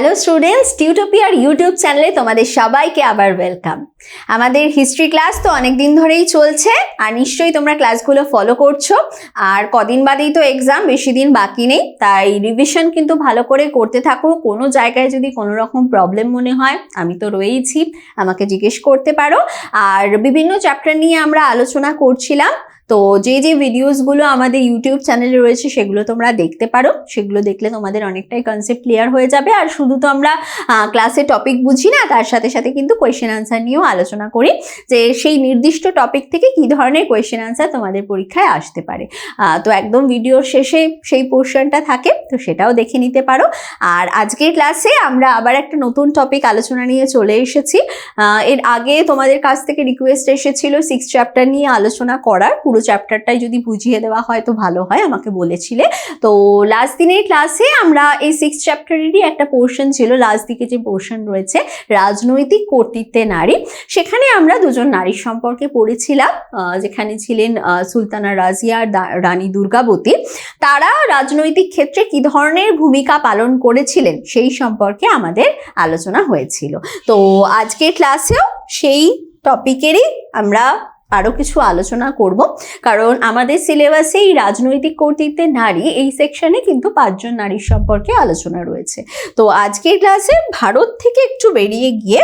Hello students টিউটোপিয়ার YouTube চ্যানেলে তোমাদের সবাইকে আবার ওয়েলকাম আমাদের হিস্ট্রি ক্লাস তো অনেক দিন ধরেই চলছে, আর নিশ্চয়ই তোমরা ক্লাসগুলো ফলো করছ। আর কদিন বাদেই তো এক্সাম বেশি দিন বাকি নেই, তাই রিভিশন কিন্তু ভালো করে করতে থাকো। কোনো জায়গায় যদি কোনো রকম প্রবলেম মনে হয়, আমি তো রয়েইছি, আমাকে জিজ্ঞেস করতে পারো। আর বিভিন্ন চ্যাপ্টার নিয়ে আমরা আলোচনা করছিলাম তো যে যে ভিডিওসগুলো আমাদের ইউটিউব চ্যানেলে রয়েছে, সেগুলো তোমরা দেখতে পারো। সেগুলো দেখলে তোমাদের অনেকটাই কনসেপ্ট ক্লিয়ার হয়ে যাবে। আর শুধু তো আমরা ক্লাসে টপিক বুঝি না, তার সাথে সাথে কিন্তু কোয়েশ্চেন আনসার নিয়েও আলোচনা করি যে সেই নির্দিষ্ট টপিক থেকে কি ধরনের কোয়েশ্চেন আনসার তোমাদের পরীক্ষায় আসতে পারে। তো একদম ভিডিওর শেষে সেই পোর্শনটা থাকে, তো সেটাও দেখে নিতে পারো। আর আজকের ক্লাসে আমরা আবার একটা নতুন টপিক আলোচনা নিয়ে চলে এসেছি। এর আগে তোমাদের কাছ থেকে রিকোয়েস্ট এসেছিল সিক্স চ্যাপ্টার নিয়ে আলোচনা করার, পুরো চ্যাপ্টারটাই যদি বুঝিয়ে দেওয়া হয় তো ভালো হয়, আমাকে বলেছিলে। তো লাস্ট দিনের ক্লাসে আমরা এই সিক্স চ্যাপ্টারেরই একটা পোর্শন ছিল লাস্ট দিকে যে পোর্শন রয়েছে, রাজনৈতিক কর্তৃত্বে নারী। সেখানে আমরা দুজন নারীর সম্পর্কে পড়েছিলাম যেখানে ছিলেন সুলতানা রাজিয়া আর রানী দুর্গাবতী। তারা রাজনৈতিক ক্ষেত্রে কি ধরনের ভূমিকা পালন করেছিলেন সেই সম্পর্কে আমাদের আলোচনা হয়েছিল। তো আজকের ক্লাসেও সেই টপিকেরই আমরা আরও কিছু আলোচনা করব। কারণ আমাদের সিলেবাসে এই রাজনৈতিক কর্তৃত্বে নারী এই সেকশনে কিন্তু পাঁচজন নারীর সম্পর্কে আলোচনা রয়েছে। তো আজকের ক্লাসে ভারত থেকে একটু বেরিয়ে গিয়ে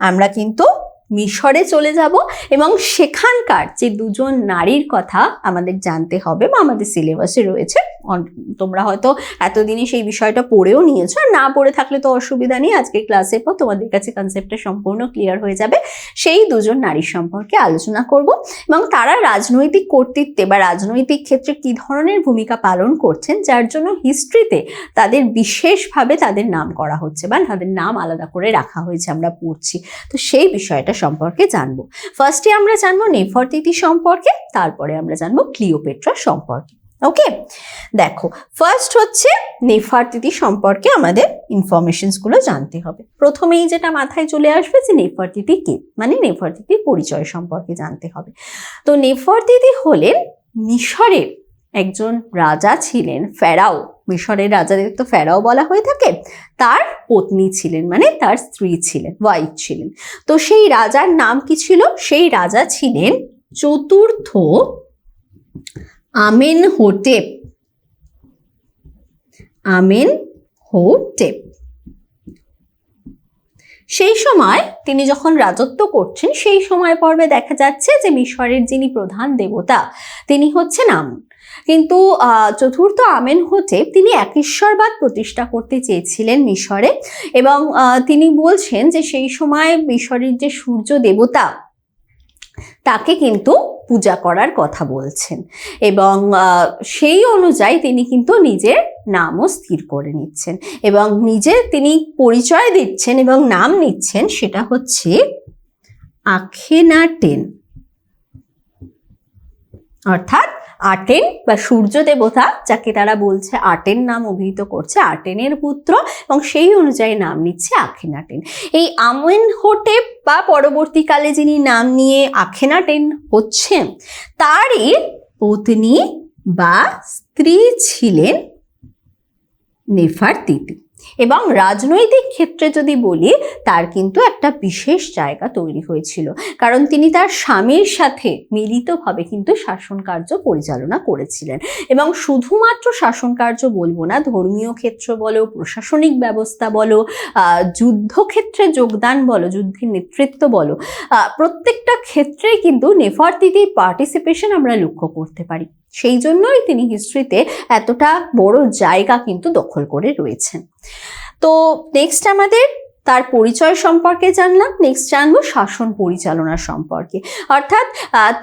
আমরা কিন্তু মিশরে চলে যাব এবং সেখানকার যে দুজন নারীর কথা আমাদের জানতে হবে বা আমাদের সিলেবাসে রয়েছে। তোমরা হয়তো এতদিনে সেই বিষয়টা পড়েও নিয়েছো। আর না পড়ে থাকলে তো অসুবিধা নেই। আজকের ক্লাসের পর তোমাদের কাছে কনসেপ্টটা সম্পূর্ণ ক্লিয়ার হয়ে যাবে। সেই দুজন নারীর সম্পর্কে আলোচনা করব এবং তারা রাজনৈতিক কর্তৃত্বে বা রাজনৈতিক ক্ষেত্রে কি ধরনের ভূমিকা পালন করছেন, যার জন্য হিস্ট্রিতে তাদের বিশেষভাবে তাদের নাম করা হচ্ছে বা তাদের নাম আলাদা করে রাখা হয়েছে আমরা পড়ছি। তো সেই বিষয়টা সম্পর্কে জানব। ফার্স্টে আমরা জানব নেফরতিথি সম্পর্কে, তারপরে আমরা জানব ক্লিওপেট্রা সম্পর্কে। ওকে দেখো ফার্স্ট হচ্ছে নেফারতিথি সম্পর্কে আমাদের ইনফরমেশনসগুলো জানতে হবে। প্রথমেই যেটা মাথায় চলে আসবে যে নেফারতিথি কে? মানে নেফারতিথির পরিচয় সম্পর্কে জানতে হবে। তো নেফারতিথি হলেন মিশরের একজন রাজা ছিলেন ফেরাও। মিশরের রাজাদের তো ফেরাও বলা হয়ে থাকে। তার পত্নী ছিলেন মানে তার স্ত্রী ছিলেন ওয়াইফ ছিলেন। তো সেই রাজার নাম কি ছিল? সেই রাজা ছিলেন চতুর্থ আমেন হোটেপ। Amen Hotep. সেই সময় তিনি যখন রাজত্ব করছেন, সেই সময় পর্বে দেখা যাচ্ছে যে মিশরের যিনি প্রধান দেবতা, তিনি হচ্ছেন আমন কিন্তু চতুর্থ আমেন হোটেপ তিনি একেশ্বরবাদ প্রতিষ্ঠা করতে চেয়েছিলেন মিশরে এবং তিনি বলছেন যে সেই সময় মিশরের যে সূর্য দেবতা, তাকে কিন্তু পূজা করার কথা বলছেন এবং সেই অনুযায়ী তিনি কিন্তু নিজের নামও স্থির করে নিচ্ছেন এবং নিজে তিনি পরিচয় দিচ্ছেন এবং নাম নিচ্ছেন সেটা হচ্ছে আখেনাটেন। অর্থাৎ আটেন বা সূর্য দেবতা, যাকে তারা বলছে আটেন নাম অভিহিত করছে, আটেনের পুত্র এবং সেই অনুযায়ী নাম নিচ্ছে আখেনাটেন। এই আমেন হোটেপ বা পরবর্তীকালে যিনি নাম নিয়ে আখেনাটেন হচ্ছেন, তারই পত্নী বা স্ত্রী ছিলেন নেফার নেফারতিতি এবং রাজনৈতিক ক্ষেত্রে যদি বলি, তার কিন্তু একটা বিশেষ জায়গা তৈরি হয়েছিল। কারণ তিনি তার স্বামীর সাথে মিলিতভাবে কিন্তু শাসন কার্য পরিচালনা করেছিলেন। এবং শুধুমাত্র শাসন কার্য বলব না, ধর্মীয় ক্ষেত্র বলো, প্রশাসনিক ব্যবস্থা বলো যুদ্ধক্ষেত্রে যোগদান বলো, যুদ্ধের নেতৃত্ব বলো প্রত্যেকটা ক্ষেত্রে কিন্তু নেফারতিতির পার্টিসিপেশন আমরা লক্ষ্য করতে পারি। সেই জন্যই তিনি হিস্ট্রিতে এতটা বড় জায়গা কিন্তু দখল করে রয়েছেন। তো নেক্সট আমাদের তার পরিচয় সম্পর্কে জানলাম নেক্সট জানব শাসন পরিচালনা সম্পর্কে। অর্থাৎ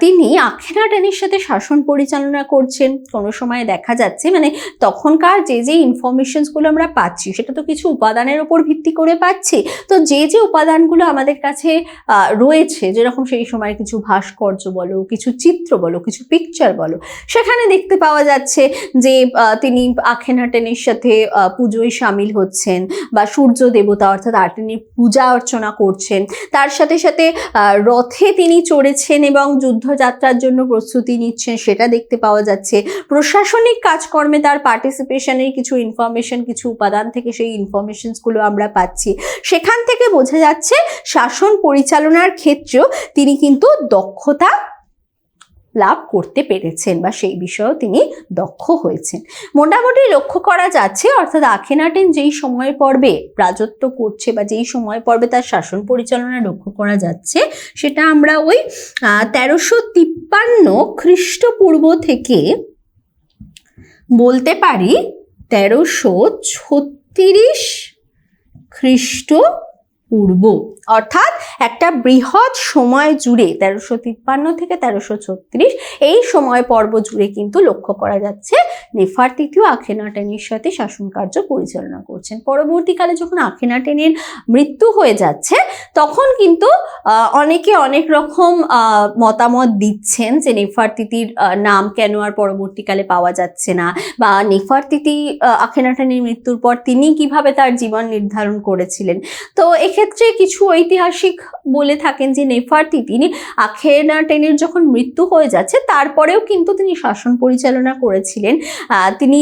তিনি আখেনাটেনের সাথে শাসন পরিচালনা করছেন। কোনো সময় দেখা যাচ্ছে মানে তখনকার যে যে ইনফরমেশনসগুলো আমরা পাচ্ছি, সেটা তো কিছু উপাদানের ওপর ভিত্তি করে পাচ্ছি। তো যে যে উপাদানগুলো আমাদের কাছে রয়েছে, যেরকম সেই সময় কিছু ভাস্কর্য বলো, কিছু চিত্র বলো, কিছু পিকচার বলো, সেখানে দেখতে পাওয়া যাচ্ছে যে তিনি আখেনাটেনের সাথে পুজোয় সামিল হচ্ছেন বা সূর্য দেবতা অর্থাৎ তিনি পূজা অর্চনা করছেন। তার সাথে সাথে রথে তিনি চড়েছেন এবং যুদ্ধযাত্রার জন্য প্রস্তুতি নিচ্ছেন, সেটা দেখতে পাওয়া যাচ্ছে। প্রশাসনিক কাজকর্মে তার পার্টিসিপেশনের কিছু ইনফরমেশন কিছু উপাদান থেকে সেই ইনফরমেশনসগুলো আমরা পাচ্ছি। সেখান থেকে বোঝা যাচ্ছে, শাসন পরিচালনার ক্ষেত্রেও তিনি কিন্তু দক্ষতা লাভ করতে পেরেছেন বা সেই বিষয়েও তিনি দক্ষ হয়েছেন। মোটামুটি লক্ষ্য করা যাচ্ছে, অর্থাৎ আখেনাটেন যেই সময় পর্বে রাজত্ব করছে বা যেই সময় পর্বে তার শাসন পরিচালনা লক্ষ্য করা যাচ্ছে, সেটা আমরা ওই তেরোশো তিপ্পান্ন খ্রিস্টপূর্ব থেকে বলতে পারি তেরোশো ছত্রিশ খ্রিস্ট পূর্ব। অর্থাৎ একটা বৃহৎ সময় জুড়ে তেরোশো তিপ্পান্ন থেকে তেরোশো ছত্রিশ এই সময় পর্ব জুড়ে কিন্তু লক্ষ্য করা যাচ্ছে নেফার তৃতীয় আখেনাটেনের সাথে শাসন কার্য পরিচালনা করছেন। পরবর্তীকালে যখন আখেনাটেনের মৃত্যু হয়ে যাচ্ছে তখন কিন্তু অনেকে অনেক রকম মতামত দিচ্ছেন যে নেফারতিতির আহ, নাম কেন আর পরবর্তীকালে পাওয়া যাচ্ছে না বা নেফারতিতি আহ, আখেনাটেনের মৃত্যুর পর তিনি কীভাবে তার জীবন নির্ধারণ করেছিলেন। তো এক্ষেত্রে কিছু ঐতিহাসিক বলে থাকেন যে নেফারতি তিনি আখেনাটেনের যখন মৃত্যু হয়ে যাচ্ছে, তারপরেও কিন্তু তিনি শাসন পরিচালনা করেছিলেন। তিনি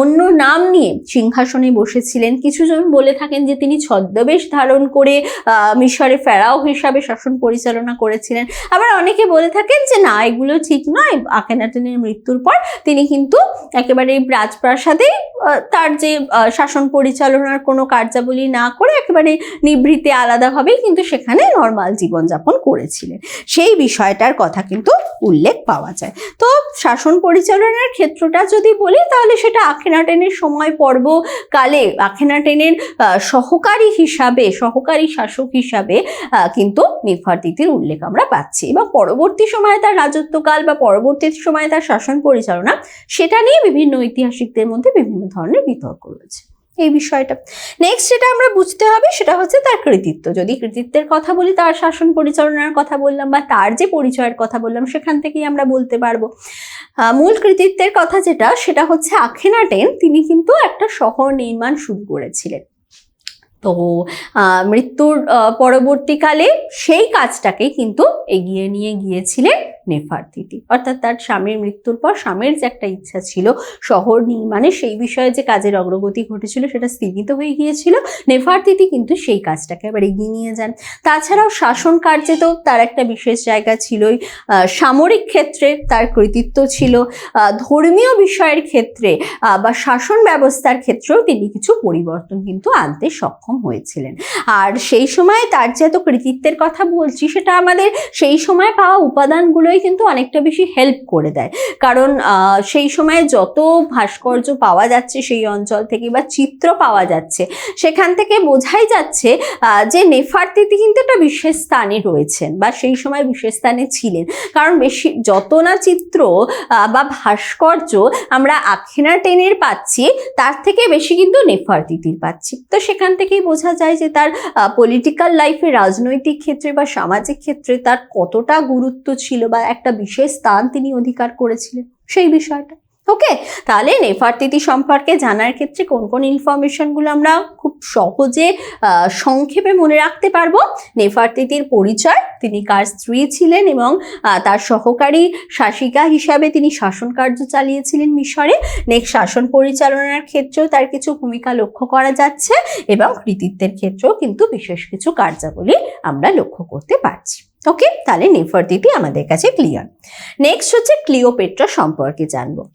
অন্য নাম নিয়ে সিংহাসনে বসেছিলেন। কিছুজন বলে থাকেন যে তিনি ছদ্মবেশ ধারণ করে মিশরে ফেরাও হিসাবে শাসন পরিচালনা করেছিলেন। আবার অনেকে বলে থাকেন যে না, এগুলো ঠিক নয়। আখেনাটেনের মৃত্যুর পর তিনি কিন্তু একেবারে রাজপ্রাসাদে তার যে শাসন পরিচালনার কোনো কার্যাবলী না করে একেবারে নিভৃতে আলাদাভাবেই কিন্তু সেখানে নর্মাল জীবনযাপন করেছিলেন। সেই বিষয়টার কথা কিন্তু উল্লেখ পাওয়া যায়। তো শাসন পরিচালনার ক্ষেত্রটা যদি বলি, তাহলে সেটা আখেনাটেনের সময় পর্ব কালে আখেনাটেনের সহকারী হিসাবে, সহকারী শাসক হিসাবে কিন্তু নিফারতিতির উল্লেখ আমরা পাচ্ছি। এবং পরবর্তী সময়ে তার রাজত্বকাল বা পরবর্তী সময়ে তার শাসন পরিচালনা, সেটা নিয়ে বিভিন্ন ঐতিহাসিকদের মধ্যে বিভিন্ন ধরনের বিতর্ক রয়েছে। এই বিষয়টা। নেক্সট যেটা আমরা বুঝতে হবে সেটা হচ্ছে তার কৃতিত্ব। যদি কৃতিত্বের কথা বলি, তার শাসন পরিচালনার কথা বললাম বা তার যে পরিচয়ের কথা বললাম, সেখান থেকেই আমরা বলতে পারব। মূল কৃতিত্বের কথা যেটা, সেটা হচ্ছে আখেনাটেন তিনি কিন্তু একটা শহর নির্মাণ শুরু করেছিলেন। তো মৃত্যুর পরবর্তীকালে সেই কাজটাকে কিন্তু এগিয়ে নিয়ে গিয়েছিলেন। নেফারতিতি অর্থাৎ তার স্বামীর মৃত্যুর পর স্বামীর যে একটা ইচ্ছা ছিল শহর নির্মাণে, সেই বিষয়ে যে কাজের অগ্রগতি ঘটেছিল সেটা স্থগিত হয়ে গিয়েছিল। নেফারতিতি কিন্তু সেই কাজটাকে আবার এগিয়ে নিয়ে যান। তাছাড়াও শাসন কার্যে তো তার একটা বিশেষ জায়গা ছিলই। সামরিক ক্ষেত্রে তার কৃতিত্ব ছিল। ধর্মীয় বিষয়ের ক্ষেত্রে বা শাসন ব্যবস্থার ক্ষেত্রেও তিনি কিছু পরিবর্তন কিন্তু আনতে সক্ষম হয়েছিলেন। আর সেই সময় তার যে এত কৃতিত্বের কথা বলছি, সেটা আমাদের সেই সময় পাওয়া উপাদানগুলোই কিন্তু অনেকটা বেশি হেল্প করে দেয়। কারণ সেই সময় যত ভাস্কর্য পাওয়া যাচ্ছে সেই অঞ্চল থেকে বা চিত্র পাওয়া যাচ্ছে, সেখান থেকে বোঝাই যাচ্ছে যে নেফারতিতি কিন্তু একটা বিশেষ স্থানে রয়েছেন বা সেই সময় বিশেষ স্থানে ছিলেন। কারণ বেশি, যত না চিত্র বা ভাস্কর্য আমরা আখেনা টেনের পাচ্ছি, তার থেকে বেশি কিন্তু নেফারতিতির পাচ্ছি। তো সেখান থেকেই বোঝা যায় যে তার পলিটিক্যাল লাইফে রাজনৈতিক ক্ষেত্রে বা সামাজিক ক্ষেত্রে তার কতটা গুরুত্ব ছিল বা একটা বিশেষ স্থান তিনি অধিকার করেছিলেন, সেই বিষয়টা। ওকে তাহলে নেফারতিতি সম্পর্কে জানার ক্ষেত্রে কোন কোন ইনফরমেশনগুলো আমরা খুব সহজে সংক্ষেপে মনে রাখতে পারব? নেফারতিতির পরিচয়, তিনি কার স্ত্রী ছিলেন এবং তার সহকারী শাসিকা হিসাবে তিনি শাসন কার্য চালিয়েছিলেন মিশরে। নেক্সট শাসন পরিচালনার ক্ষেত্রেও তার কিছু ভূমিকা লক্ষ্য করা যাচ্ছে এবং কৃতিত্বের ক্ষেত্রেও কিন্তু বিশেষ কিছু কার্যাবলী আমরা লক্ষ্য করতে পারছি। ওকে তাহলে নেফারতিতি আমাদের কাছে ক্লিয়ার নেক্সট হচ্ছে ক্লিওপেট্রা সম্পর্কে জানব।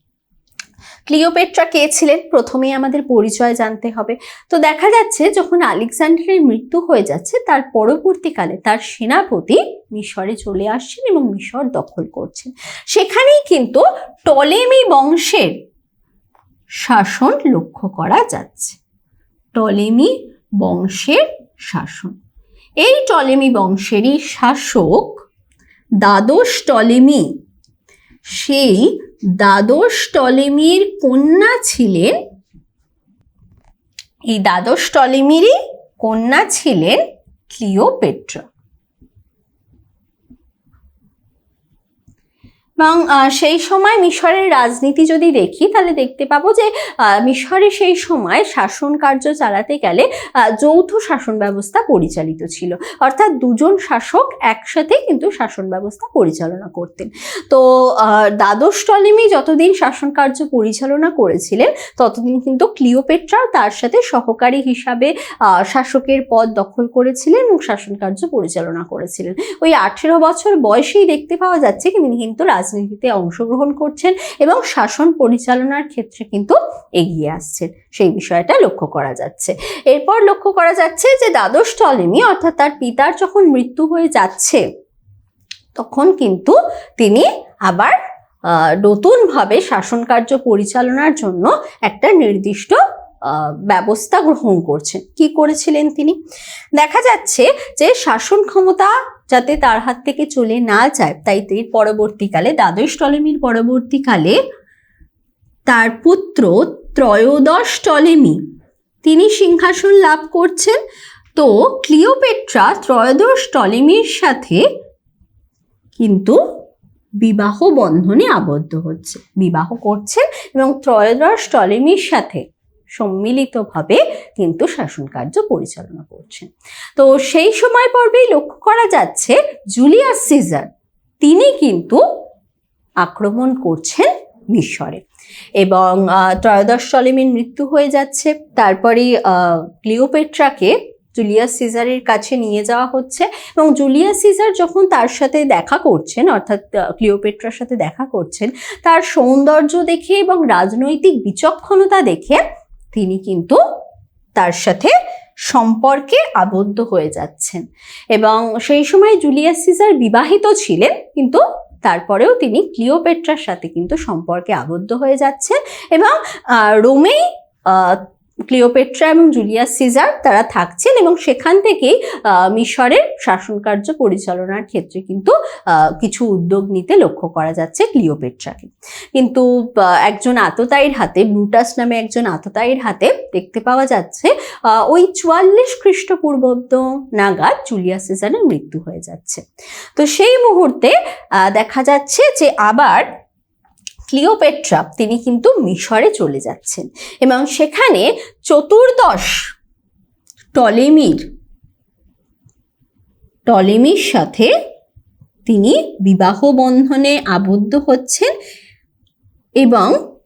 ক্লিওপেট্রা কে ছিলেন? প্রথমেই আমাদের পরিচয় জানতে হবে। তো দেখা যাচ্ছে যখন আলেকজান্ডারের মৃত্যু হয়ে যাচ্ছে, তার পরবর্তীকালে তার সেনাপতি মিশরে চলে আসছেন এবং মিশর দখল করছেন। সেখানেই কিন্তু টলেমি বংশের শাসন লক্ষ্য করা যাচ্ছে। টলেমি বংশের শাসন। এই টলেমি বংশেরই শাসক দ্বাদশ টলেমি। সেই দ্বাদশ টলেমির কন্যা ছিলেন, এই দ্বাদশ টলেমিরই কন্যা ছিলেন ক্লিওপেট্রা। এবং সেই সময় মিশরের রাজনীতি যদি দেখি, তাহলে দেখতে পাবো যে মিশরে সেই সময় শাসন কার্য চালাতে গেলে যৌথ শাসন ব্যবস্থা পরিচালিত ছিল। অর্থাৎ দুজন শাসক একসাথে কিন্তু শাসন ব্যবস্থা পরিচালনা করতেন। তো দ্বাদশ টলেমি যতদিন শাসন কার্য পরিচালনা করেছিলেন, ততদিন কিন্তু ক্লিওপেট্রাও তার সাথে সহকারী হিসাবে শাসকের পদ দখল করেছিলেন এবং শাসন কার্য পরিচালনা করেছিলেন। ওই আঠেরো বছর বয়সেই দেখতে পাওয়া যাচ্ছে তিনি কিন্তু রাজনীতিতে অংশগ্রহণ করছেন এবং শাসন পরিচালনার ক্ষেত্রে কিন্তু এগিয়ে আসছেন। সেই বিষয়টা লক্ষ্য করা যাচ্ছে। এরপর লক্ষ্য করা যাচ্ছে যে দ্বাদশ টলেমি অর্থাৎ তার পিতার যখন মৃত্যু হয়ে যাচ্ছে, তখন কিন্তু তিনি আবার নতুনভাবে শাসন কার্য পরিচালনার জন্য একটা নির্দিষ্ট ব্যবস্থা গ্রহণ করছেন। কি করেছিলেন তিনি? দেখা যাচ্ছে যে শাসন ক্ষমতা যাতে তার হাত থেকে চলে না যায়। তাই এর পরবর্তীকালে, দ্বাদশ টলেমির পরবর্তীকালে তার পুত্র ত্রয়োদশ টলেমি, তিনি সিংহাসন লাভ করছেন। তো ক্লিওপেট্রা ত্রয়োদশ টলেমির সাথে কিন্তু বিবাহ বন্ধনে আবদ্ধ হচ্ছে। বিবাহ করছেন এবং ত্রয়োদশ টলেমির সাথে সম্মিলিতভাবে কিন্তু শাসন কার্য পরিচালনা করছেন। তো সেই সময় পর্বেই লক্ষ্য করা যাচ্ছে, জুলিয়াস সিজার তিনি কিন্তু আক্রমণ করছেন মিশরে এবং ত্রয়োদশ টলেমির মৃত্যু হয়ে যাচ্ছে। তারপরে ক্লিওপেট্রাকে জুলিয়াস সিজারের কাছে নিয়ে যাওয়া হচ্ছে এবং জুলিয়াস সিজার যখন তার সাথে দেখা করছেন, অর্থাৎ ক্লিওপেট্রার সাথে দেখা করছেন, তার সৌন্দর্য দেখে এবং রাজনৈতিক বিচক্ষণতা দেখে তিনি কিন্তু তার সাথে সম্পর্কে আবদ্ধ হয়ে যাচ্ছেন। এবং সেই সময় জুলিয়াস সিজার বিবাহিত ছিলেন, কিন্তু তারপরেও তিনি ক্লিওপেট্রার সাথে কিন্তু সম্পর্কে আবদ্ধ হয়ে যাচ্ছেন। এবং রোমেই ক্লিওপেট্রা এবং জুলিয়াস সিজার তারা থাকছেন এবং সেখান থেকেই মিশরের শাসন কার্য পরিচালনার ক্ষেত্রে কিন্তু কিছু উদ্যোগ নিতে লক্ষ্য করা যাচ্ছে ক্লিওপেট্রাকে। কিন্তু একজন আততায়ীর হাতে, ব্রুটাস নামে একজন আততায়ীর হাতে দেখতে পাওয়া যাচ্ছে ওই চুয়াল্লিশ খ্রিস্টপূর্বাব্দ নাগাদ জুলিয়াস সিজারের মৃত্যু হয়ে যাচ্ছে। তো সেই মুহূর্তে দেখা যাচ্ছে যে আবার ক্লিওপেট্রা তিনি কিন্তু মিশরে চলে যাচ্ছেন। এবং সেখানে চতুর্দশ টলেমির টলেমির সাথে তিনি বিবাহ বন্ধনে আবদ্ধ হচ্ছেন এবং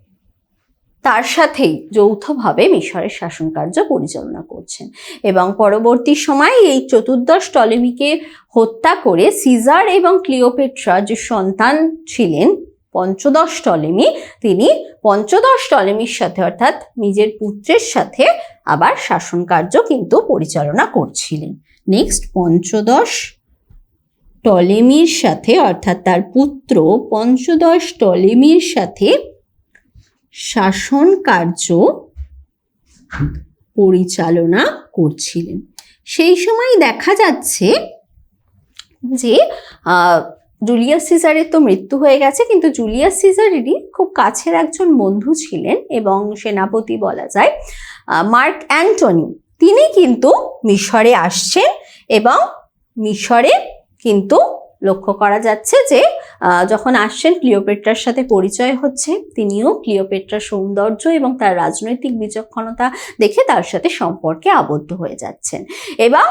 তার সাথেই যৌথভাবে মিশরের শাসন কার্য পরিচালনা করছেন। এবং পরবর্তী সময়ে এই চতুর্দশ টলেমিকে হত্যা করে সিজার এবং ক্লিওপেট্রা যে সন্তান ছিলেন পঞ্চদশ টলেমি তিনি পঞ্চদশ টলেমির সাথে অর্থাৎ নিজের পুত্রের সাথে আবার শাসন কার্য কিন্তু পরিচালনা করছিলেন। নেক্সট পঞ্চদশ টলেমির সাথে অর্থাৎ তার পুত্র পঞ্চদশ টলেমির সাথে শাসন কার্য পরিচালনা করছিলেন। সেই সময় দেখা যাচ্ছে যে জুলিয়াস সিজারের তো মৃত্যু হয়ে গেছে, কিন্তু জুলিয়াস সিজারেরই খুব কাছের একজন বন্ধু ছিলেন এবং সেনাপতি বলা যায় মার্ক অ্যান্টনি। তিনি কিন্তু মিশরে আসছেন এবং মিশরে কিন্তু লক্ষ্য করা যাচ্ছে যে যখন আসছেন ক্লিওপেট্রার সাথে পরিচয় হচ্ছে, তিনিও ক্লিওপেট্রার সৌন্দর্য এবং তার রাজনৈতিক বিচক্ষণতা দেখে তার সাথে সম্পর্কে আবদ্ধ হয়ে যাচ্ছেন। এবং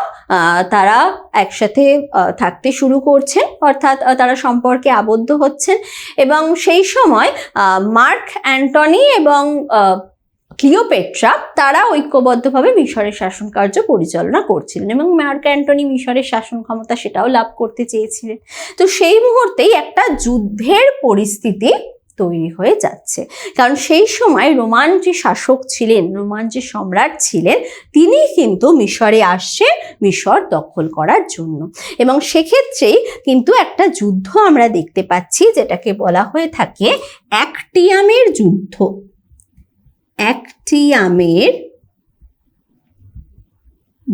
তারা একসাথে থাকতে শুরু করছেন, অর্থাৎ তারা সম্পর্কে আবদ্ধ হচ্ছেন। এবং সেই সময় মার্ক অ্যান্টনি এবং ক্লিওপেট্রা, তারা ঐক্যবদ্ধভাবে মিশরের শাসন কার্য পরিচালনা করছিলেন এবং মার্ক অ্যান্টনি মিশরের শাসন ক্ষমতা সেটাও লাভ করতে চেয়েছিলেন। তো সেই মুহূর্তেই একটা যুদ্ধের পরিস্থিতি তৈরি হয়ে যাচ্ছে। কারণ সেই সময় রোমান যে শাসক ছিলেন, রোমান যে সম্রাট ছিলেন, তিনি কিন্তু মিশরে আসছেন মিশর দখল করার জন্য। এবং সেক্ষেত্রেই কিন্তু একটা যুদ্ধ আমরা দেখতে পাচ্ছি, যেটাকে বলা হয়ে থাকে অ্যাক্টিয়ামের যুদ্ধ। অ্যাক্টিয়ামের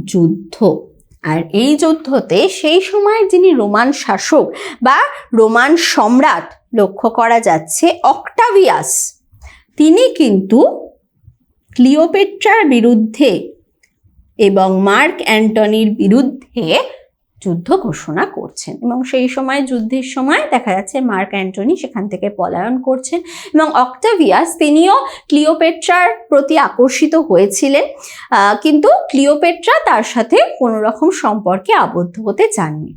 যুদ্ধ। আর এই যুদ্ধতে সেই সময়ের যিনি রোমান শাসক বা রোমান সম্রাট লক্ষ্য করা যাচ্ছে অক্টাভিয়াস। তিনি কিন্তু ক্লিওপেট্রার বিরুদ্ধে এবং মার্ক অ্যান্টনির বিরুদ্ধে যুদ্ধ ঘোষণা করছেন এবং সেই সময়, যুদ্ধের সময় দেখা যাচ্ছে মার্ক অ্যান্টনি সেখান থেকে পলায়ন করছেন এবং অক্টাভিয়াস তিনিও ক্লিওপেট্রার প্রতি আকর্ষিত হয়েছিলেন। কিন্তু ক্লিওপেট্রা তার সাথে কোনো রকম সম্পর্কে আবদ্ধ হতে চাননি।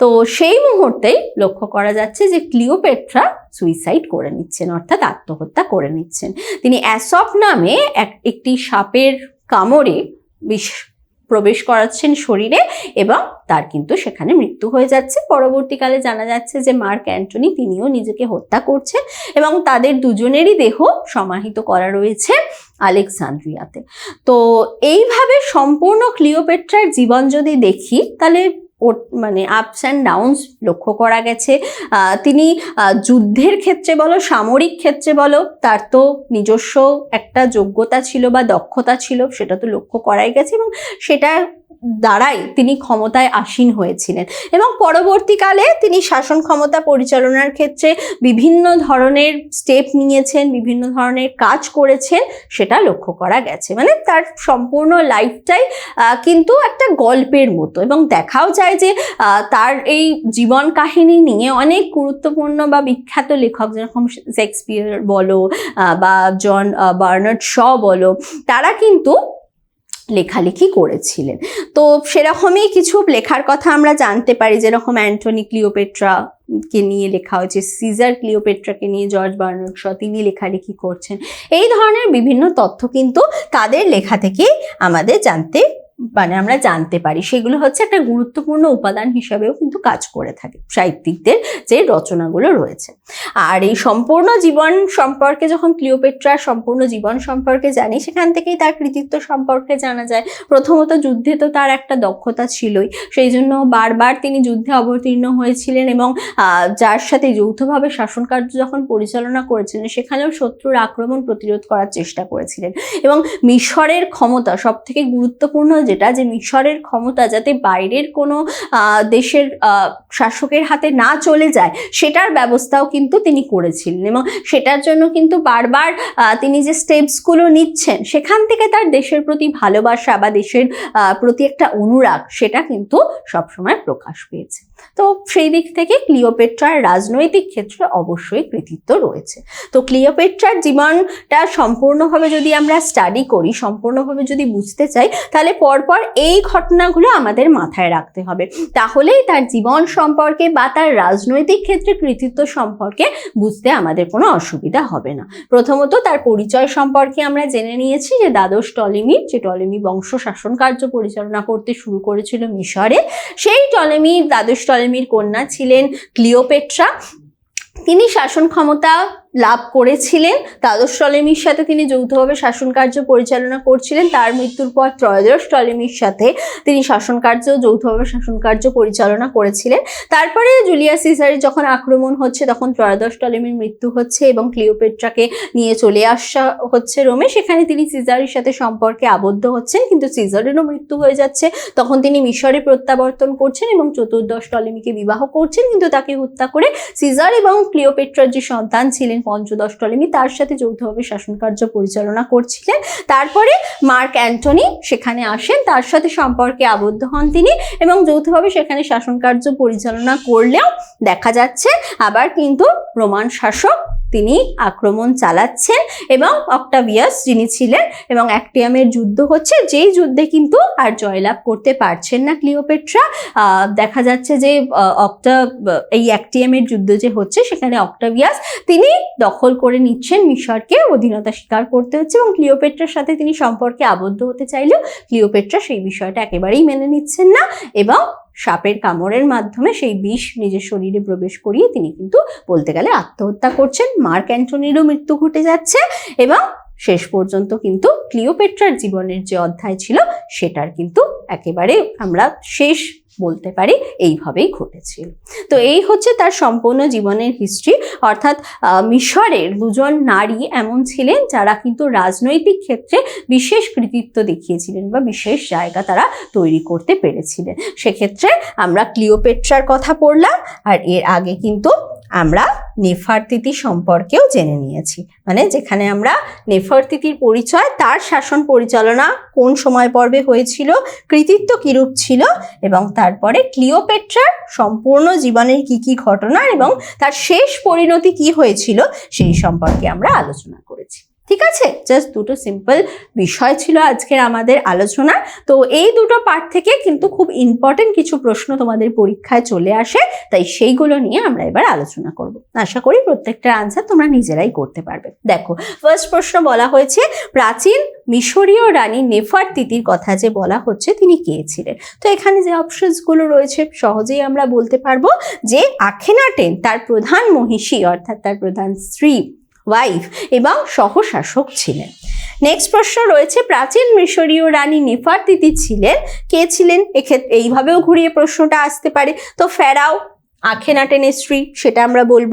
তো সেই মুহূর্তেই লক্ষ্য করা যাচ্ছে যে ক্লিওপেট্রা সুইসাইড করে নিচ্ছেন, অর্থাৎ আত্মহত্যা করে নিচ্ছেন। তিনি অ্যাসপ নামে এক, একটি সাপের কামড়ে বিষ প্রবেশ করাচ্ছেন শরীরে এবং তার কিন্তু সেখানে মৃত্যু হয়ে যাচ্ছে। পরবর্তীকালে জানা যাচ্ছে যে মার্ক অ্যান্টনি তিনিও নিজেকে হত্যা করছেন এবং তাদের দুজনেরই দেহ সমাহিত করা রয়েছে আলেকজান্দ্রিয়াতে। তো এইভাবে সম্পূর্ণ ক্লিওপেট্রার জীবন যদি দেখি, তাহলে মানে আপস অ্যান্ড ডাউনস লক্ষ্য করা গেছে। তিনি যুদ্ধের ক্ষেত্রে বলো, সামরিক ক্ষেত্রে বলো, তার তো নিজস্ব একটা যোগ্যতা ছিল বা দক্ষতা ছিল, সেটা তো লক্ষ্য করাই গেছে এবং সেটা দ্বারাই তিনি ক্ষমতায় আসীন হয়েছিলেন। এবং পরবর্তীকালে তিনি শাসন ক্ষমতা পরিচালনার ক্ষেত্রে বিভিন্ন ধরনের স্টেপ নিয়েছেন, বিভিন্ন ধরনের কাজ করেছেন, সেটা লক্ষ্য করা গেছে। মানে তার সম্পূর্ণ লাইফটাই কিন্তু একটা গল্পের মতো। এবং দেখাও যায় যে তার এই জীবন কাহিনী নিয়ে অনেক গুরুত্বপূর্ণ বা বিখ্যাত লেখক যেরকম শেক্সপিয়ার বলো বা জন বার্নার্ড শ বলো, তারা কিন্তু লেখালেখি করেছিলেন। তো সেরকমই কিছু লেখার কথা আমরা জানতে পারি, যেরকম অ্যান্টনি ক্লিওপেট্রা কে নিয়ে লেখা হয়েছে, সিজার ক্লিওপেট্রাকে নিয়ে জর্জ বার্নার্ড শ তিনি লেখালেখি করছেন। এই ধরনের বিভিন্ন তথ্য কিন্তু তাদের লেখা থেকে আমাদের জানতে মানে আমরা জানতে পারি। সেগুলো হচ্ছে একটা গুরুত্বপূর্ণ উপাদান হিসাবেও কিন্তু কাজ করে থাকে। সাহিত্যিকদের যে রচনাগুলো রয়েছে। আর এই সম্পূর্ণ জীবন সম্পর্কে যখন ক্লিওপেট্রার সম্পূর্ণ জীবন সম্পর্কে জানি, সেখান থেকেই তার কৃতিত্ব সম্পর্কে জানা যায়। প্রথমত যুদ্ধে তো তার একটা দক্ষতা ছিলই। সেই জন্য বারবার তিনি যুদ্ধে অবতীর্ণ হয়েছিলেন এবং যার সাথে যৌথভাবে শাসন কার্য যখন পরিচালনা করেছিলেন, সেখানেও শত্রুর আক্রমণ প্রতিরোধ করার চেষ্টা করেছিলেন। এবং মিশরের ক্ষমতা সবথেকে গুরুত্বপূর্ণ যেটা যে মিশরের ক্ষমতা যাতে বাইরের কোনো দেশের শাসকের হাতে না চলে যায়, সেটার ব্যবস্থাও কিন্তু তিনি করেছিলেন এবং সেটার জন্য কিন্তু বারবার তিনি যে স্টেপসগুলো নিচ্ছেন, সেখান থেকে তার দেশের প্রতি ভালোবাসা বা দেশের প্রতি একটা অনুরাগ, সেটা কিন্তু সবসময় প্রকাশ পেয়েছে। তো সেই দিক থেকে ক্লিওপেট্রার রাজনৈতিক ক্ষেত্রে অবশ্যই কৃতিত্ব রয়েছে। তো ক্লিওপেট্রার জীবনটা সম্পূর্ণভাবে যদি আমরা স্টাডি করি, সম্পূর্ণভাবে যদি বুঝতে চাই, তাহলে পরপর এই ঘটনাগুলো আমাদের মাথায় রাখতে হবে। তাহলেই তার জীবন সম্পর্কে বা তার রাজনৈতিক ক্ষেত্রে কৃতিত্ব সম্পর্কে বুঝতে আমাদের কোনো অসুবিধা হবে না। প্রথমত তার পরিচয় সম্পর্কে আমরা জেনে নিয়েছি যে দ্বাদশ টলেমি, যে টলেমি বংশ শাসন কার্য পরিচালনা করতে শুরু করেছিল মিশরে, সেই টলেমি দ্বাদশ টলেমির কন্যা ছিলেন ক্লিওপেট্রা। তিনি শাসন ক্ষমতা লাভ করেছিলেন। দ্বাদশ টলেমির সাথে তিনি যৌথভাবে শাসন কার্য পরিচালনা করছিলেন। তার মৃত্যুর পর ত্রয়োদশ টলেমির সাথে তিনি শাসন কার্য যৌথভাবে শাসন কার্য পরিচালনা করেছিলেন। তারপরে জুলিয়াস সিজারের যখন আক্রমণ হচ্ছে, তখন ত্রয়োদশ টলেমির মৃত্যু হচ্ছে এবং ক্লিওপেট্রাকে নিয়ে চলে আসা হচ্ছে রোমে। সেখানে তিনি সিজারের সাথে সম্পর্কে আবদ্ধ হচ্ছেন, কিন্তু সিজারেরও মৃত্যু হয়ে যাচ্ছে। তখন তিনি মিশরে প্রত্যাবর্তন করছেন এবং চতুর্দশ টলেমিকে বিবাহ করছেন, কিন্তু তাকে হত্যা করে সিজার এবং ক্লিওপেট্রার যে সন্তান ছিলেন পঞ্চদশ টলেমি, তার সাথে যৌথভাবে শাসন কার্য পরিচালনা করছিলেন। তারপরে মার্ক অ্যান্টনি সেখানে আসেন, তার সাথে সম্পর্কে আবদ্ধ হন তিনি এবং যৌথভাবে সেখানে শাসন কার্য পরিচালনা করলেও দেখা যাচ্ছে আবার কিন্তু রোমান শাসক তিনি আক্রমণ চালাচ্ছেন এবং অক্টাভিয়াস যিনি ছিলেন এবং অ্যাক্টিয়ামের যুদ্ধ হচ্ছে, যেই যুদ্ধে কিন্তু আর জয়লাভ করতে পারছেন না ক্লিওপেট্রা। দেখা যাচ্ছে যে অক্টা এই অ্যাক্টিয়ামের যুদ্ধ যে হচ্ছে, সেখানে অক্টাভিয়াস তিনি দখল করে নিচ্ছেন মিশরকে, অধীনতা স্বীকার করতে হচ্ছে এবং ক্লিওপেট্রার সাথে তিনি সম্পর্কে আবদ্ধ হতে চাইলেও ক্লিওপেট্রা সেই বিষয়টা একেবারেই মেনে নিচ্ছেন না এবং সাপের কামড়ের মাধ্যমে সেই বিষ নিজের শরীরে প্রবেশ করিয়ে তিনি কিন্তু বলতে গেলে আত্মহত্যা করছেন। মার্ক অ্যান্টনিরও মৃত্যু ঘটে যাচ্ছে এবং শেষ পর্যন্ত কিন্তু ক্লিওপেট্রার জীবনের যে অধ্যায় ছিল, সেটার কিন্তু একেবারে আমরা শেষ বলতে পারি, এইভাবেই ঘটেছিল। তো এই হচ্ছে তার সম্পূর্ণ জীবনের হিস্ট্রি অর্থাৎ মিশরের দুজন নারী এমন ছিলেন যারা কিন্তু রাজনৈতিক ক্ষেত্রে বিশেষ কৃতিত্ব দেখিয়েছিলেন বা বিশেষ জায়গা তারা তৈরি করতে পেরেছিলেন। সেক্ষেত্রে আমরা ক্লিওপেট্রার কথা পড়লাম, আর এর আগে কিন্তু আমরা নেফারতিতি সম্পর্কেও জেনে নিয়েছি। মানে যেখানে আমরা নেফারতিতির পরিচয়, তার শাসন পরিচালনা কোন সময় পর্বে হয়েছিল, কৃতিত্ব কীরূপ ছিল এবং তারপরে ক্লিওপেট্রার সম্পূর্ণ জীবনের কি কি ঘটনা এবং তার শেষ পরিণতি কি হয়েছিল, সেই সম্পর্কে আমরা আলোচনা করেছি। ঠিক আছে? জাস্ট দুটো সিম্পল বিষয় ছিল আজকের আমাদের আলোচনা। তো এই দুটো পার্ট থেকে কিন্তু খুব ইম্পর্টেন্ট কিছু প্রশ্ন তোমাদের পরীক্ষায় চলে আসে, তাই সেইগুলো নিয়ে আমরা এবার আলোচনা করব। আশা করি প্রত্যেকটা আনসার তোমরা নিজেরাই করতে পারবে। দেখো ফার্স্ট প্রশ্ন বলা হয়েছে, প্রাচীন মিশরীয় রানী নেফার নেফারতিতির কথা যে বলা হচ্ছে, তিনি কে ছিলেন? তো এখানে যে অপশনসগুলো রয়েছে, সহজেই আমরা বলতে পারব যে আখেনাটেন তার প্রধান মহিষী, অর্থাৎ তার প্রধান স্ত্রী ওয়াইফ এবং সহশাসক ছিলেন। নেক্সট প্রশ্ন রয়েছে, প্রাচীন মিশরীয় রানী নেফারতিতি ছিলেন? কে ছিলেন? এক্ষেত্রে এইভাবেও ঘুরিয়ে প্রশ্নটা আসতে পারে। তো ফেরাও, আখেনাটেনের স্ত্রী, সেটা আমরা বলব।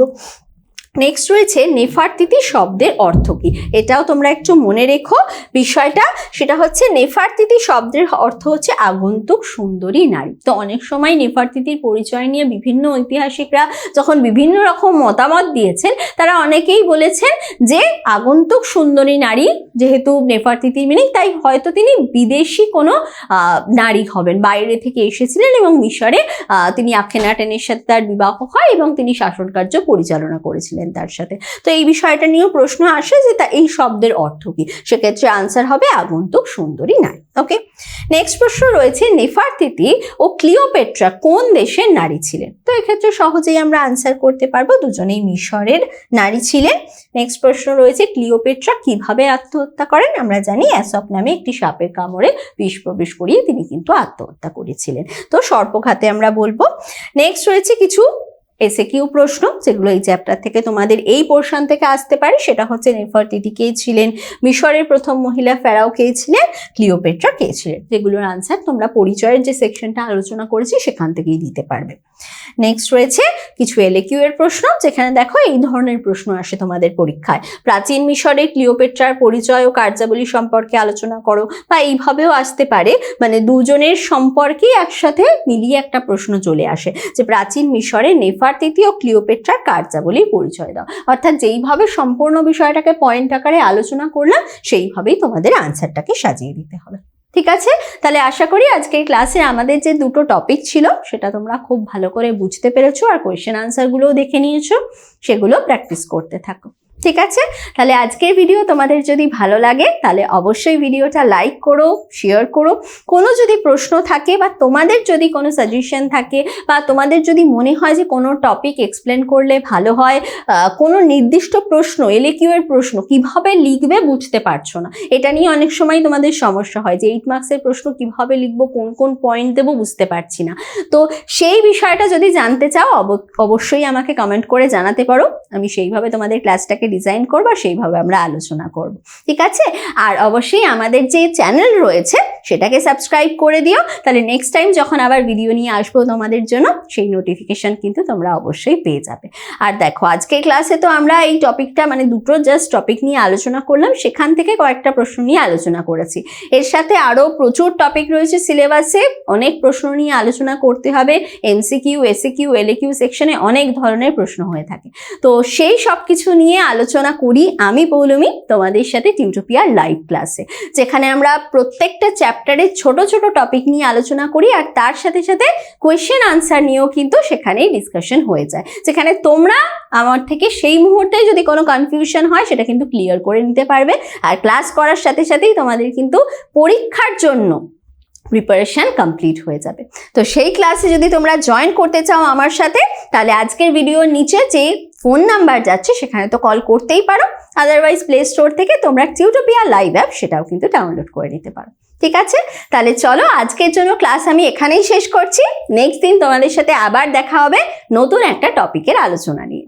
নেক্সট রয়েছে নেফারতিতি শব্দের অর্থ কি? এটাও তোমরা একটু মনে রেখো। বিষয়টা সেটা হচ্ছে নেফারতিতি শব্দের অর্থ হচ্ছে আগন্তুক সুন্দরী নারী। তো অনেক সময় নেফারতিতির পরিচয় নিয়ে বিভিন্ন ঐতিহাসিকরা যখন বিভিন্ন রকম মতামত দিয়েছেন, তারা অনেকেই বলেছেন যে আগন্তুক সুন্দরী নারী যেহেতু নেফারতিতির মিনিং, তাই হয়তো তিনি বিদেশি কোনো নারী হবেন। বাইরে থেকে এসেছিলেন এবং মিশরে তিনি আখেনাটেনের সাথে তার বিবাহ হয় এবং তিনি শাসন কার্য পরিচালনা করেছিলেন। তার সাথে। তো এই বিষয়টা নিয়েও প্রশ্ন আসে যে তা এই শব্দের অর্থ কি? সেক্ষেত্রে আনসার হবে আগন্তুক সুন্দরী নারী। ওকে নেক্সট প্রশ্ন রয়েছে নেফারতিতি ও ক্লিওপেট্রা কোন দেশের নারী ছিলেন? তো এক্ষেত্রে সহজেই আমরা আনসার করতে পারব, দুজনেই মিশরের নারী ছিলেন। নেক্সট প্রশ্ন রয়েছে, ক্লিওপেট্রা কীভাবে আত্মহত্যা করেন? আমরা জানি অ্যাসপ নামে একটি সাপের কামড়ে বিষ প্রবেশ করিয়ে তিনি কিন্তু আত্মহত্যা করেছিলেন। তো সর্পঘাতে আমরা বলব নেক্সট রয়েছে কিছু এসে কিউ প্রশ্ন, যেগুলো এই চ্যাপ্টার থেকে তোমাদের এই পোর্শন থেকে আসতে পারে, সেটা হচ্ছে নেফারতিটি কে ছিলেন, মিশরের প্রথম মহিলা ফেরাও কে ছিলেন, ক্লিওপেট্রা কে ছিলেন, যেগুলোর আনসার তোমরা পরিচয়ের যে সেকশনটা আলোচনা করেছি সেখান থেকেই দিতে পারবে। নেক্সট রয়েছে কিছু এলএকিউ এর প্রশ্ন, যেখানে দেখো এই ধরনের প্রশ্ন আসে তোমাদের পরীক্ষায়। প্রাচীন মিশরে ক্লিওপেট্রার পরিচয় ও কার্যাবলী সম্পর্কে আলোচনা করো, বা এইভাবেও আসতে পারে। মানে দুজনের সম্পর্কেই একসাথে মিলিয়ে একটা প্রশ্ন চলে আসে, যে প্রাচীন মিশরে নেফারতিতি ও ক্লিওপেট্রার কার্যাবলীর পরিচয় দাও। অর্থাৎ যেইভাবে সম্পূর্ণ বিষয়টাকে পয়েন্ট আকারে আলোচনা করলাম, সেইভাবেই তোমাদের আনসারটাকে সাজিয়ে দিতে হবে। ঠিক আছে? তাহলে আশা করি আজকের ক্লাসে আমাদের যে দুটো টপিক ছিল, সেটা তোমরা খুব ভালো করে বুঝতে পেরেছ আর কোয়েশ্চেন আনসারগুলোও দেখে নিয়েছো। সেগুলো প্র্যাকটিস করতে থাকো। ঠিক আছে? তাহলে আজকের ভিডিও তোমাদের যদি ভালো লাগে, তাহলে অবশ্যই ভিডিওটা লাইক করো শেয়ার করো। কোনো যদি প্রশ্ন থাকে বা তোমাদের যদি কোনো সাজেশন থাকে বা তোমাদের যদি মনে হয় যে কোনো টপিক এক্সপ্লেন করলে ভালো হয় কোনো নির্দিষ্ট প্রশ্ন এলএকিউ এর প্রশ্ন কীভাবে লিখবে বুঝতে পারছ না, এটা নিয়ে অনেক সময় তোমাদের সমস্যা হয় যে এইট মার্কসের প্রশ্ন কীভাবে লিখব, কোন কোন পয়েন্ট দেবো বুঝতে পারছি না। তো সেই বিষয়টা যদি জানতে চাও, অব- অবশ্যই আমাকে কমেন্ট করে জানাতে পারো, আমি সেইভাবে তোমাদের ক্লাসটাকে ডিজাইন করব সেইভাবে আমরা আলোচনা করব। ঠিক আছে? আর অবশ্যই আমাদের যে চ্যানেল রয়েছে, সেটাকে সাবস্ক্রাইব করে দিও। তাহলে নেক্সট টাইম যখন আবার ভিডিও নিয়ে আসব তোমাদের জন্য, সেই নোটিফিকেশন কিন্তু তোমরা অবশ্যই পেয়ে যাবে। আর দেখো, আজকের ক্লাসে তো আমরা এই টপিকটা মানে দুটো জাস্ট টপিক নিয়ে আলোচনা করলাম। সেখান থেকে কয়েকটা প্রশ্ন নিয়ে আলোচনা করেছি। এর সাথে আরও প্রচুর টপিক রয়েছে সিলেবাসে অনেক প্রশ্ন নিয়ে আলোচনা করতে হবে। এমসিকিউ এসিকিউ এলএকিউ সেকশনে অনেক ধরনের প্রশ্ন হয়ে থাকে। তো সেই সব কিছু নিয়ে আলোচনা করি আমি পৌলমি তোমাদের সাথে টিউটোপিয়ার লাইভ ক্লাসে যেখানে আমরা প্রত্যেকটা চ্যাপ্টারের ছোট ছোট টপিক নিয়ে আলোচনা করি আর তার সাথে সাথে কোয়েশ্চেন আনসার নিয়েও কিন্তু সেখানেই ডিসকাশন হয়ে যায়। যেখানে তোমরা আমার থেকে সেই মুহূর্তে যদি কোনো কনফিউশন হয়, সেটা কিন্তু ক্লিয়ার করে নিতে পারবে। আর ক্লাস করার সাথে সাথেই তোমাদের কিন্তু পরীক্ষার জন্য প্রিপারেশন কমপ্লিট হয়ে যাবে। তো সেই ক্লাসে যদি তোমরা জয়েন করতে চাও আমার সাথে, তাহলে আজকের ভিডিওর নিচে যে ফোন নাম্বার যাচ্ছে, সেখানে তো কল করতেই পারো। আদারওয়াইজ প্লে স্টোর থেকে তোমরা টিউটোপিয়া লাইভ অ্যাপ সেটাও কিন্তু ডাউনলোড করে নিতে পারো। ঠিক আছে? তাহলে চলো আজকের জন্য ক্লাস আমি এখানেই শেষ করছি। নেক্সট দিন তোমাদের সাথে আবার দেখা হবে নতুন একটা টপিকের আলোচনা নিয়ে।